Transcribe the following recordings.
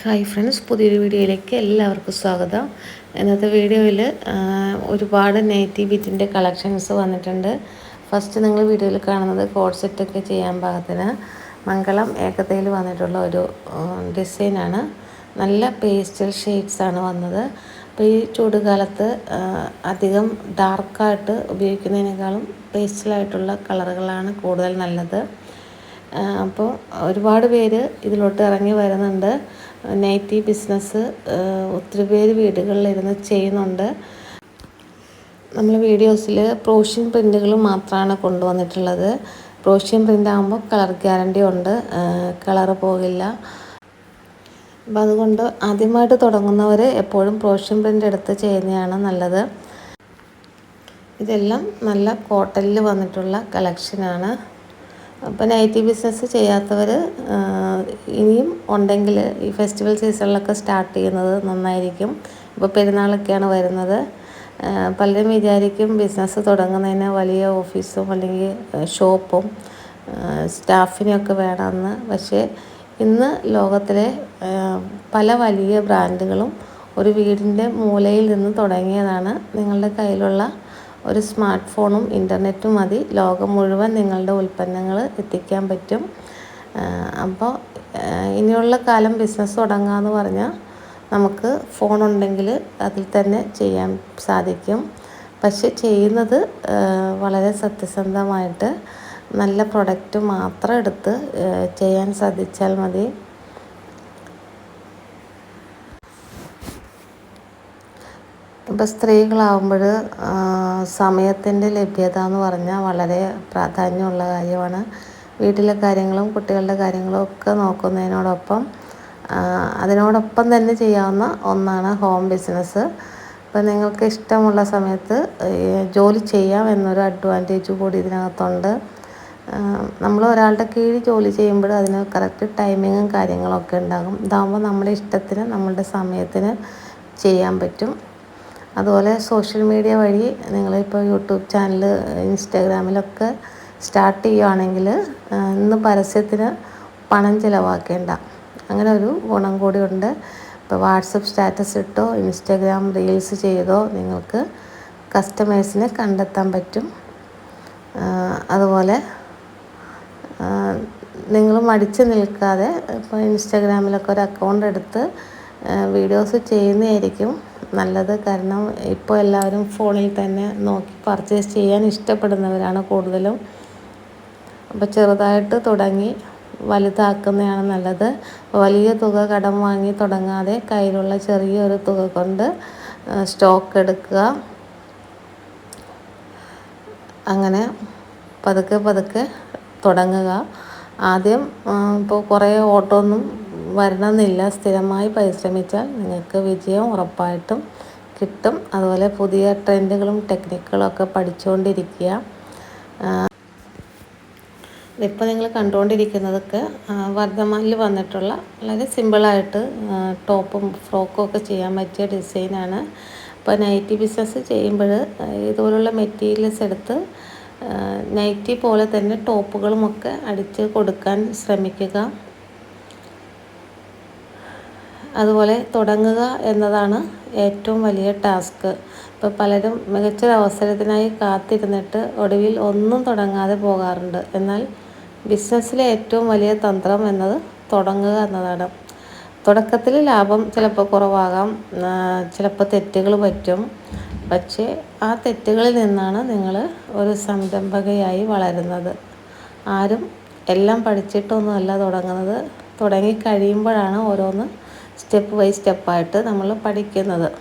Hi friends പുതിയൊരു വീഡിയോയിലേക്ക് എല്ലാവർക്കും സ്വാഗതം. ഇന്നത്തെ വീഡിയോയിൽ ഒരുപാട് നെയ്റ്റീവ് ബിറ്റിന്റെ കളക്ഷൻസ് വന്നിട്ടുണ്ട്. ഫസ്റ്റ് നിങ്ങൾ വീഡിയോയിൽ കാണുന്നത് കോഡ് സെറ്റൊക്കെ ചെയ്യാൻ പാകത്തിന് മംഗളം ഏകതയിൽ വന്നിട്ടുള്ള ഒരു ഡിസൈനാണ് നല്ല പേസ്റ്റൽ ഷെയ്ഡ്സാണ് വന്നത്. അപ്പോൾ ഈ ചൂടുകാലത്ത് അധികം ഡാർക്കായിട്ട് ഉപയോഗിക്കുന്നതിനേക്കാളും പേസ്റ്റലായിട്ടുള്ള കളറുകളാണ് കൂടുതൽ നല്ലത്. അപ്പോൾ ഒരുപാട് പേര് ഇതിലോട്ട് ഇറങ്ങി വരുന്നുണ്ട്. നൈറ്റി ബിസിനസ് ഒത്തിരി പേര് വീടുകളിലിരുന്ന് ചെയ്യുന്നുണ്ട്. നമ്മൾ വീഡിയോസിൽ പ്രോഷ്യൻ പ്രിന്റുകൾ മാത്രമാണ് കൊണ്ടുവന്നിട്ടുള്ളത്. പ്രോഷ്യൻ പ്രിന്റ് ആകുമ്പോൾ കളർ ഗ്യാരണ്ടി ഉണ്ട്. കളറ് പോകില്ല. അപ്പം അതുകൊണ്ട് ആദ്യമായിട്ട് തുടങ്ങുന്നവർ എപ്പോഴും പ്രോഷ്യൻ പ്രിന്റ് എടുത്ത് ചെയ്യുന്നതാണ് നല്ലത്. ഇതെല്ലാം നല്ല കോട്ടലിൽ വന്നിട്ടുള്ള കളക്ഷനാണ്. അപ്പോൾ നൈറ്റി ബിസിനസ് ചെയ്യാത്തവർ ഇനിയും ഉണ്ടെങ്കിൽ ഈ ഫെസ്റ്റിവൽ സീസണിലൊക്കെ സ്റ്റാർട്ട് ചെയ്യുന്നത് നന്നായിരിക്കും. ഇപ്പോൾ പെരുന്നാളൊക്കെയാണ് വരുന്നത്. പലരും വിചാരിക്കും ബിസിനസ് തുടങ്ങുന്നതിന് വലിയ ഓഫീസും അല്ലെങ്കിൽ ഷോപ്പും സ്റ്റാഫിനെയൊക്കെ വേണമെന്ന്. പക്ഷേ ഇന്ന് ലോകത്തിലെ പല വലിയ ബ്രാൻഡുകളും ഒരു വീടിന്റെ മൂലയിൽ നിന്ന് തുടങ്ങിയതാണ് നിങ്ങളുടെ കയ്യിലുള്ള ഒരു സ്മാർട്ട് ഫോണും ഇന്റർനെറ്റും മതി. ലോകം മുഴുവൻ നിങ്ങളുടെ ഉൽപ്പന്നങ്ങൾ എത്തിക്കാൻ പറ്റും. അപ്പോൾ ഇനിയുള്ള കാലം ബിസിനസ് തുടങ്ങാമെന്ന് പറഞ്ഞാൽ നമുക്ക് ഫോണുണ്ടെങ്കിൽ അതിൽ തന്നെ ചെയ്യാൻ സാധിക്കും. പക്ഷെ ചെയ്യുന്നത് വളരെ സത്യസന്ധമായിട്ട് നല്ല പ്രൊഡക്റ്റ് മാത്രം എടുത്ത് ചെയ്യാൻ സാധിച്ചാൽ മതി. ഇപ്പം സ്ത്രീകളാവുമ്പോൾ സമയത്തിന്റെ ലഭ്യത എന്ന് പറഞ്ഞാൽ വളരെ പ്രാധാന്യമുള്ള കാര്യമാണ്. വീട്ടിലെ കാര്യങ്ങളും കുട്ടികളുടെ കാര്യങ്ങളും ഒക്കെ നോക്കുന്നതിനോടൊപ്പം അതിനോടൊപ്പം തന്നെ ചെയ്യാവുന്ന ഒന്നാണ് ഹോം ബിസിനസ് ഇപ്പം നിങ്ങൾക്ക് ഇഷ്ടമുള്ള സമയത്ത് ജോലി ചെയ്യാം എന്നൊരു അഡ്വാന്റേജ് കൂടി ഇതിനകത്തുണ്ട്. നമ്മൾ ഒരാളുടെ കീഴിൽ ജോലി ചെയ്യുമ്പോൾ അതിന് കറക്റ്റ് ടൈമിങ്ങും കാര്യങ്ങളൊക്കെ ഉണ്ടാകും. ഇതാകുമ്പോൾ നമ്മുടെ ഇഷ്ടത്തിന് നമ്മളുടെ സമയത്തിന് ചെയ്യാൻ പറ്റും. അതുപോലെ സോഷ്യൽ മീഡിയ വഴി നിങ്ങളിപ്പോൾ യൂട്യൂബ് ചാനൽ ഇൻസ്റ്റാഗ്രാമിലൊക്കെ സ്റ്റാർട്ട് ചെയ്യുകയാണെങ്കിൽ ഇന്ന് പരസ്യത്തിന് പണം ചിലവാക്കേണ്ട. അങ്ങനെ ഒരു ഗുണം കൂടിയുണ്ട് ഇപ്പോൾ വാട്സപ്പ് സ്റ്റാറ്റസ് ഇട്ടോ ഇൻസ്റ്റാഗ്രാം റീൽസ് ചെയ്തോ നിങ്ങൾക്ക് കസ്റ്റമേഴ്സിനെ കണ്ടെത്താൻ പറ്റും. അതുപോലെ നിങ്ങൾ മടിച്ച് നിൽക്കാതെ ഇപ്പോൾ ഇൻസ്റ്റാഗ്രാമിലൊക്കെ ഒരു അക്കൗണ്ട് എടുത്ത് വീഡിയോസ് ചെയ്യുന്നതായിരിക്കും നല്ലത്. കാരണം ഇപ്പോൾ എല്ലാവരും ഫോണിൽ തന്നെ നോക്കി പർച്ചേസ് ചെയ്യാൻ ഇഷ്ടപ്പെടുന്നവരാണ് കൂടുതലും. അപ്പോൾ ചെറുതായിട്ട് തുടങ്ങി വലുതാക്കുന്നതാണ് നല്ലത്. വലിയ തുക കടം വാങ്ങി തുടങ്ങാതെ കയ്യിലുള്ള ചെറിയൊരു തുക കൊണ്ട് സ്റ്റോക്ക് എടുക്കുക. അങ്ങനെ പതുക്കെ പതുക്കെ തുടങ്ങുക. ആദ്യം ഇപ്പോൾ കുറേ ഓട്ടോ ഒന്നും വരണമെന്നില്ല. സ്ഥിരമായി പരിശ്രമിച്ചാൽ നിങ്ങൾക്ക് വിജയം ഉറപ്പായിട്ടും കിട്ടും. അതുപോലെ പുതിയ ട്രെൻഡുകളും ടെക്നിക്കുകളും ഒക്കെ പഠിച്ചുകൊണ്ടിരിക്കുക. ഇപ്പോൾ നിങ്ങൾ കണ്ടുകൊണ്ടിരിക്കുന്നതൊക്കെ വർദ്ധമാനിൽ വന്നിട്ടുള്ള വളരെ സിമ്പിളായിട്ട് ടോപ്പും ഫ്രോക്കും ഒക്കെ ചെയ്യാൻ പറ്റിയ ഡിസൈനാണ്. ഇപ്പോൾ നൈറ്റി ബിസിനസ് ചെയ്യുമ്പോൾ ഇതുപോലുള്ള മെറ്റീരിയൽസ് എടുത്ത് നൈറ്റി പോലെ തന്നെ ടോപ്പുകളുമൊക്കെ അടിച്ച് കൊടുക്കാൻ ശ്രമിക്കുക. അതുപോലെ തുടങ്ങുക എന്നതാണ് ഏറ്റവും വലിയ ടാസ്ക്. ഇപ്പോൾ പലരും മികച്ചൊരു അവസരത്തിനായി കാത്തിരുന്നിട്ട് ഒടുവിൽ ഒന്നും തുടങ്ങാതെ പോകാറുണ്ട്. എന്നാൽ ബിസിനസ്സിലെ ഏറ്റവും വലിയ തന്ത്രം എന്നത് തുടങ്ങുക എന്നതാണ്. തുടക്കത്തിൽ ലാഭം ചിലപ്പോൾ കുറവാകാം ചിലപ്പോൾ തെറ്റുകൾ പറ്റും. പക്ഷേ ആ തെറ്റുകളിൽ നിന്നാണ് നിങ്ങൾ ഒരു സംരംഭകയായി വളരുന്നത്. ആരും എല്ലാം പഠിച്ചിട്ടൊന്നുമല്ല തുടങ്ങുന്നത്. തുടങ്ങി കഴിയുമ്പോഴാണ് ഓരോന്ന് സ്റ്റെപ്പ് ബൈ സ്റ്റെപ്പായിട്ട് നമ്മൾ പഠിക്കുന്നത്.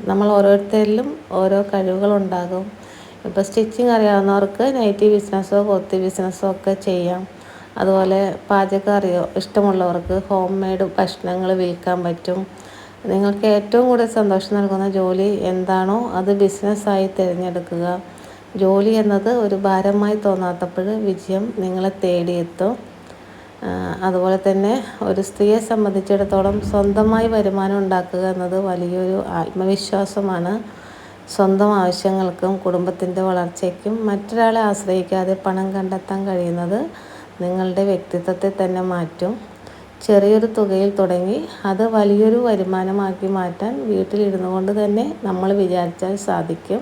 നമ്മൾ ഓരോരുത്തരിലും ഓരോ കഴിവുകളുണ്ടാകും. ഇപ്പോൾ സ്റ്റിച്ചിങ് അറിയാവുന്നവർക്ക് നൈറ്റി ബിസിനസ്സോ കൊത്തി ബിസിനസ്സോ ഒക്കെ ചെയ്യാം. അതുപോലെ പാചകം അറിയോ ഇഷ്ടമുള്ളവർക്ക് ഹോം മെയ്ഡ് ഭക്ഷണങ്ങൾ വിൽക്കാൻ പറ്റും. നിങ്ങൾക്ക് ഏറ്റവും കൂടുതൽ സന്തോഷം നൽകുന്ന ജോലി എന്താണോ അത് ബിസിനസ്സായി തിരഞ്ഞെടുക്കുക. ജോലി എന്നത് ഒരു ഭാരമായി തോന്നാത്തപ്പോൾ വിജയം നിങ്ങളെ തേടിയെത്തും. അതുപോലെ തന്നെ ഒരു സ്ത്രീയെ സംബന്ധിച്ചിടത്തോളം സ്വന്തമായി വരുമാനം ഉണ്ടാക്കുക എന്നത് വലിയൊരു ആത്മവിശ്വാസമാണ്. സ്വന്തം ആവശ്യങ്ങൾക്കും കുടുംബത്തിന്റെ വളർച്ചയ്ക്കും മറ്റൊരാളെ ആശ്രയിക്കാതെ പണം കണ്ടെത്താൻ കഴിയുന്നത് നിങ്ങളുടെ വ്യക്തിത്വത്തെ തന്നെ മാറ്റും. ചെറിയൊരു തുകയിൽ തുടങ്ങി അത് വലിയൊരു വരുമാനമാക്കി മാറ്റാൻ വീട്ടിലിരുന്നു കൊണ്ട് തന്നെ നമ്മൾ വിചാരിച്ചാൽ സാധിക്കും.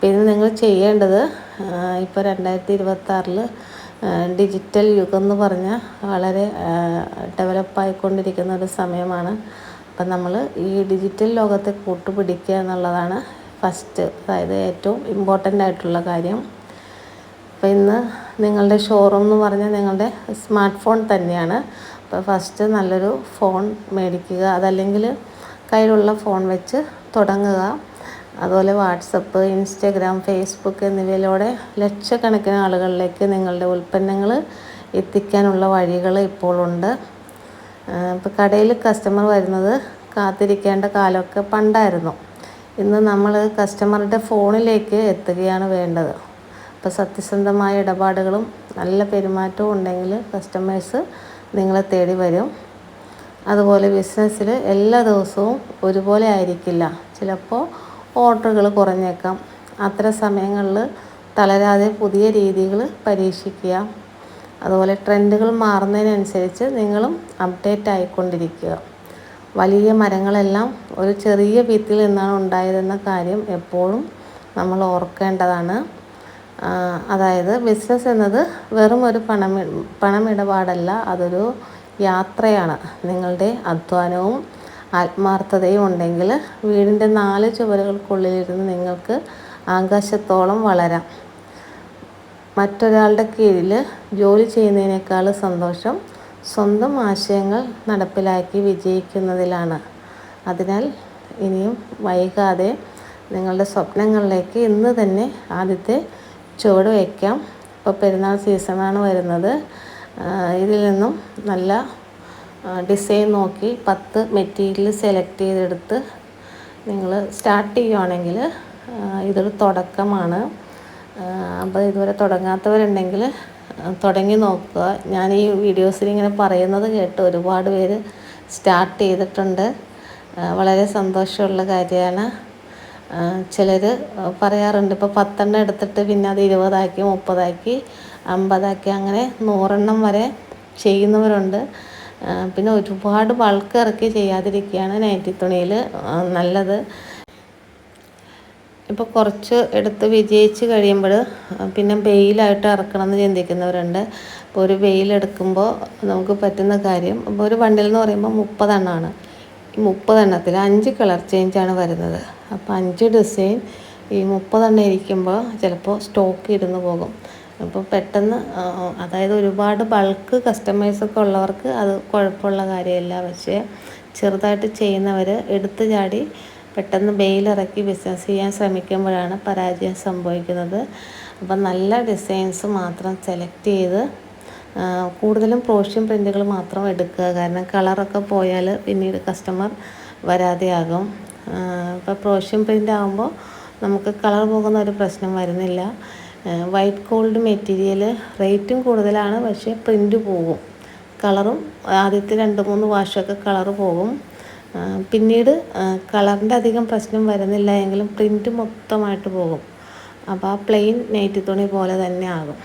പിന്നെ നിങ്ങൾ ചെയ്യേണ്ടത് ഇപ്പോൾ രണ്ടായിരത്തി ഇരുപത്താറിൽ ഡിജിറ്റൽ യുഗം എന്ന് പറഞ്ഞാൽ വളരെ ഡെവലപ്പായിക്കൊണ്ടിരിക്കുന്ന ഒരു സമയമാണ്. അപ്പം നമ്മൾ ഈ ഡിജിറ്റൽ ലോകത്തെ കൂട്ടുപിടിക്കുക എന്നുള്ളതാണ് ഫസ്റ്റ് അതായത് ഏറ്റവും ഇമ്പോർട്ടന്റ് ആയിട്ടുള്ള കാര്യം. അപ്പോൾ ഇന്ന് നിങ്ങളുടെ ഷോറൂം എന്ന് പറഞ്ഞാൽ നിങ്ങളുടെ സ്മാർട്ട് ഫോൺ തന്നെയാണ്. അപ്പോൾ ഫസ്റ്റ് നല്ലൊരു ഫോൺ മേടിക്കുക അതല്ലെങ്കിൽ കയ്യിലുള്ള ഫോൺ വെച്ച് തുടങ്ങുക. അതുപോലെ വാട്സപ്പ് ഇൻസ്റ്റഗ്രാം ഫേസ്ബുക്ക് എന്നിവയിലൂടെ ലക്ഷക്കണക്കിന് ആളുകളിലേക്ക് നിങ്ങളുടെ ഉൽപ്പന്നങ്ങൾ എത്തിക്കാനുള്ള വഴികൾ ഇപ്പോഴുണ്ട് ഇപ്പോൾ കടയിൽ കസ്റ്റമർ വരുന്നത് കാത്തിരിക്കേണ്ട കാലമൊക്കെ പണ്ടായിരുന്നു. ഇന്ന് നമ്മൾ കസ്റ്റമറുടെ ഫോണിലേക്ക് എത്തുകയാണ് വേണ്ടത്. അപ്പോൾ സത്യസന്ധമായ ഇടപാടുകളും നല്ല പെരുമാറ്റവും ഉണ്ടെങ്കിൽ കസ്റ്റമേഴ്സ് നിങ്ങളെ തേടി വരും. അതുപോലെ ബിസിനസ്സിൽ എല്ലാ ദിവസവും ഒരുപോലെ ആയിരിക്കില്ല. ചിലപ്പോൾ ഓർഡറുകൾ കുറഞ്ഞേക്കാം. അത്തരം സമയങ്ങളിൽ തളരാതെ പുതിയ രീതികൾ പരീക്ഷിക്കുക. അതുപോലെ ട്രെൻഡുകൾ മാറുന്നതിനനുസരിച്ച് നിങ്ങളും അപ്ഡേറ്റ് ആയിക്കൊണ്ടിരിക്കുക. വലിയ മരങ്ങളെല്ലാം ഒരു ചെറിയ ഭിത്തിയിൽ നിന്നാണ് ഉണ്ടായതെന്ന കാര്യം എപ്പോഴും നമ്മൾ ഓർക്കേണ്ടതാണ്. അതായത് ബിസിനസ് എന്നത് വെറും ഒരു പണം പണമിടപാടല്ല. അതൊരു യാത്രയാണ്. നിങ്ങളുടെ അധ്വാനവും ആത്മാർത്ഥതയും ഉണ്ടെങ്കിൽ വീടിന്റെ നാല് ചുവരുകൾക്കുള്ളിലിരുന്ന് നിങ്ങൾക്ക് ആകാശത്തോളം വളരാം. മറ്റൊരാളുടെ കീഴിൽ ജോലി ചെയ്യുന്നതിനേക്കാൾ സന്തോഷം സ്വന്തം ആശയങ്ങൾ നടപ്പിലാക്കി വിജയിക്കുന്നതിലാണ്. അതിനാൽ ഇനിയും വൈകാതെ നിങ്ങളുടെ സ്വപ്നങ്ങളിലേക്ക് ഇന്ന് തന്നെ ആദ്യത്തെ ചുവട് വയ്ക്കാം. ഇപ്പോൾ പെരുന്നാൾ സീസണാണ് വരുന്നത്. ഇതിൽ നിന്നും നല്ല ഡിസൈൻ നോക്കി പത്ത് മെറ്റീരിയൽ സെലക്ട് ചെയ്തെടുത്ത് നിങ്ങൾ സ്റ്റാർട്ട് ചെയ്യുവാണെങ്കിൽ ഇതൊരു തുടക്കമാണ്. അപ്പോൾ ഇതുവരെ തുടങ്ങാത്തവരുണ്ടെങ്കിൽ തുടങ്ങി നോക്കുക. ഞാൻ ഈ വീഡിയോസിൽ ഇങ്ങനെ പറയുന്നത് കേട്ട് ഒരുപാട് പേര് സ്റ്റാർട്ട് ചെയ്തിട്ടുണ്ട്. വളരെ സന്തോഷമുള്ള കാര്യമാണ്. ചിലർ പറയാറുണ്ട് ഇപ്പോൾ പത്തെണ്ണം എടുത്തിട്ട് പിന്നെ അത് ഇരുപതാക്കി മുപ്പതാക്കി അമ്പതാക്കി അങ്ങനെ നൂറെണ്ണം വരെ ചെയ്യുന്നവരുണ്ട്. പിന്നെ ഒരുപാട് ബൾക്ക് ഇറക്കി ചെയ്യാതിരിക്കുകയാണ് നൈറ്റി തുണിയിൽ നല്ലത്. ഇപ്പോൾ കുറച്ച് എടുത്ത് വിജയിച്ച് കഴിയുമ്പോൾ പിന്നെ വെയിലായിട്ട് ഇറക്കണം എന്ന് ചിന്തിക്കുന്നവരുണ്ട്. അപ്പോൾ ഒരു വെയിലെടുക്കുമ്പോൾ നമുക്ക് പറ്റുന്ന കാര്യം അപ്പോൾ ഒരു ബണ്ടിൽ എന്ന് പറയുമ്പോൾ മുപ്പതെണ്ണമാണ് ഈ മുപ്പതെണ്ണത്തിൽ അഞ്ച് കളർ ചേഞ്ചാണ് വരുന്നത്. അപ്പോൾ അഞ്ച് ഡിസൈൻ ഈ മുപ്പതെണ്ണം ഇരിക്കുമ്പോൾ ചിലപ്പോൾ സ്റ്റോക്ക് ഇരുന്ന് പോകും. അപ്പോൾ പെട്ടെന്ന് അതായത് ഒരുപാട് ബൾക്ക് കസ്റ്റമേഴ്സൊക്കെ ഉള്ളവർക്ക് അത് കുഴപ്പമുള്ള കാര്യമല്ല. പക്ഷേ ചെറുതായിട്ട് ചെയ്യുന്നവർ എടുത്തു ചാടി പെട്ടെന്ന് ബെയിലിറക്കി ബിസിനസ് ചെയ്യാൻ ശ്രമിക്കുമ്പോഴാണ് പരാജയം സംഭവിക്കുന്നത്. അപ്പം നല്ല ഡിസൈൻസ് മാത്രം സെലക്ട് ചെയ്ത് കൂടുതലും പ്രോഷ്യൻ പ്രിന്റുകൾ മാത്രം എടുക്കുക. കാരണം കളറൊക്കെ പോയാൽ പിന്നീട് കസ്റ്റമർ വരാതെയാകും. ഇപ്പോൾ പ്രോഷ്യൻ പ്രിന്റ് ആകുമ്പോൾ നമുക്ക് കളർ പോകുന്ന ഒരു പ്രശ്നം വരുന്നില്ല. വൈറ്റ് ഗോൾഡ് മെറ്റീരിയൽ റേറ്റും കൂടുതലാണ് പക്ഷേ പ്രിന്റ് പോകും. കളറും ആദ്യത്തെ രണ്ട് മൂന്ന് വാഷൊക്കെ കളറ് പോകും. പിന്നീട് കളറിന്റെ അധികം പ്രശ്നം വരുന്നില്ല എങ്കിലും പ്രിന്റ് മൊത്തമായിട്ട് പോകും. അപ്പോൾ ആ പ്ലെയിൻ നൈറ്റി തുണി പോലെ തന്നെ ആകും.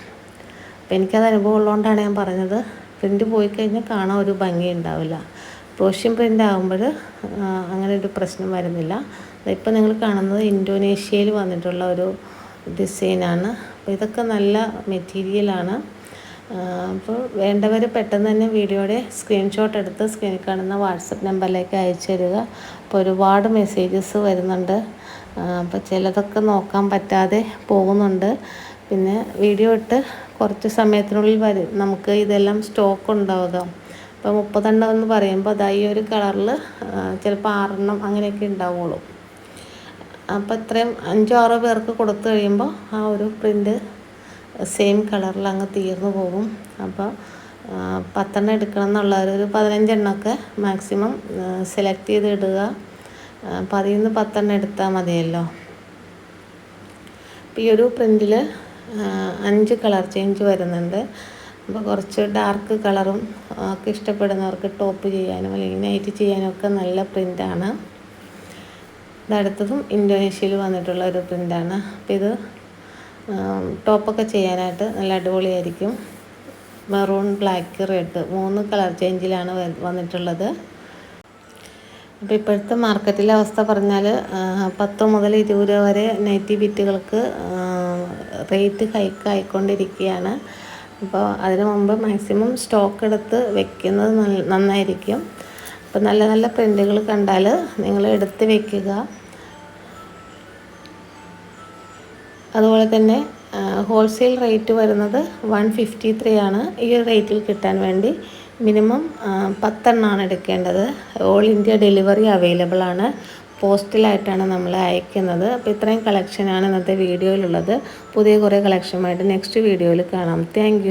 അപ്പോൾ എനിക്കത് അനുഭവം ഉള്ളതുകൊണ്ടാണ് ഞാൻ പറഞ്ഞത്. പ്രിന്റ് പോയി കഴിഞ്ഞാൽ കാണാൻ ഒരു ഭംഗി ഉണ്ടാവില്ല. പ്രോഷ്യൻ പ്രിന്റ് ആകുമ്പോൾ അങ്ങനെ ഒരു പ്രശ്നം വരുന്നില്ല. ഇപ്പം നിങ്ങൾ കാണുന്നത് ഇൻഡോനേഷ്യയിൽ വന്നിട്ടുള്ള ഒരു ഡിസൈനാണ് അപ്പോൾ ഇതൊക്കെ നല്ല മെറ്റീരിയലാണ് അപ്പോൾ വേണ്ടവർ പെട്ടെന്ന് തന്നെ വീഡിയോയുടെ സ്ക്രീൻഷോട്ട് എടുത്ത് സ്ക്രീനിൽ കാണുന്ന വാട്സപ്പ് നമ്പറിലേക്ക് അയച്ചു തരിക. അപ്പോൾ ഒരുപാട് മെസ്സേജസ് വരുന്നുണ്ട്. അപ്പോൾ ചിലതൊക്കെ നോക്കാൻ പറ്റാതെ പോകുന്നുണ്ട്. പിന്നെ വീഡിയോ ഇട്ട് കുറച്ച് സമയത്തിനുള്ളിൽ വരും. നമുക്ക് ഇതെല്ലാം സ്റ്റോക്ക് ഉണ്ടാവുക. അപ്പോൾ മുപ്പതെണ്ണം എന്ന് പറയുമ്പോൾ അതാ ഈ ഒരു കളറിൽ ചിലപ്പോൾ ആറെണ്ണം അങ്ങനെയൊക്കെ ഉണ്ടാവുള്ളൂ. അപ്പോൾ ഇത്രയും അഞ്ചോ ആറോ പേർക്ക് കൊടുത്തു കഴിയുമ്പോൾ ആ ഒരു പ്രിന്റ് സെയിം കളറിൽ അങ്ങ് തീർന്നു പോകും. അപ്പോൾ പത്തെണ്ണം എടുക്കണം എന്നുള്ളവർ ഒരു പതിനഞ്ചെണ്ണമൊക്കെ മാക്സിമം സെലക്ട് ചെയ്ത് ഇടുക. അപ്പോൾ അതിൽ നിന്ന് പത്തെണ്ണം എടുത്താൽ മതിയല്ലോ. അപ്പോൾ ഈ ഒരു പ്രിന്റിൽ അഞ്ച് കളർ ചേഞ്ച് വരുന്നുണ്ട്. അപ്പോൾ കുറച്ച് ഡാർക്ക് കളറും ഒക്കെ ഇഷ്ടപ്പെടുന്നവർക്ക് ടോപ്പ് ചെയ്യാനും അല്ലെങ്കിൽ നൈറ്റ് ചെയ്യാനും ഒക്കെ നല്ല പ്രിന്റാണ്. ഇതടുത്തതും ഇൻഡോനേഷ്യയിൽ വന്നിട്ടുള്ള ഒരു പ്രിന്റാണ് അപ്പോൾ ഇത് ടോപ്പൊക്കെ ചെയ്യാനായിട്ട് നല്ല അടിപൊളിയായിരിക്കും. മെറൂൺ ബ്ലാക്ക് റെഡ് മൂന്ന് കളർ ചേഞ്ചിലാണ് വന്നിട്ടുള്ളത്. അപ്പോൾ ഇപ്പോഴത്തെ മാർക്കറ്റിലെ അവസ്ഥ പറഞ്ഞാൽ പത്ത് മുതൽ ഇരുപത് രൂപ വരെ നൈറ്റി ബിറ്റുകൾക്ക് റേറ്റ് ഹൈക്ക് ആയിക്കൊണ്ടിരിക്കുകയാണ്. അപ്പോൾ അതിനു മുമ്പ് മാക്സിമം സ്റ്റോക്ക് എടുത്ത് വെക്കുന്നത് നന്നായിരിക്കും. അപ്പോൾ നല്ല നല്ല പ്രിന്റുകൾ കണ്ടാൽ നിങ്ങൾ എടുത്ത് വെക്കുക. അതുപോലെ തന്നെ ഹോൾസെയിൽ റേറ്റ് വരുന്നത് വൺ ഫിഫ്റ്റി ത്രീ ആണ്. ഈ റേറ്റിൽ കിട്ടാൻ വേണ്ടി മിനിമം പത്തെണ്ണമാണ് എടുക്കേണ്ടത്. ഓൾ ഇന്ത്യ ഡെലിവറി അവൈലബിൾ ആണ്. പോസ്റ്റിലായിട്ടാണ് നമ്മൾ അയക്കുന്നത്. അപ്പോൾ ഇത്രയും കളക്ഷനാണ് ഇന്നത്തെ വീഡിയോയിലുള്ളത് പുതിയ കുറേ കളക്ഷനുമായിട്ട് നെക്സ്റ്റ് വീഡിയോയിൽ കാണാം. താങ്ക്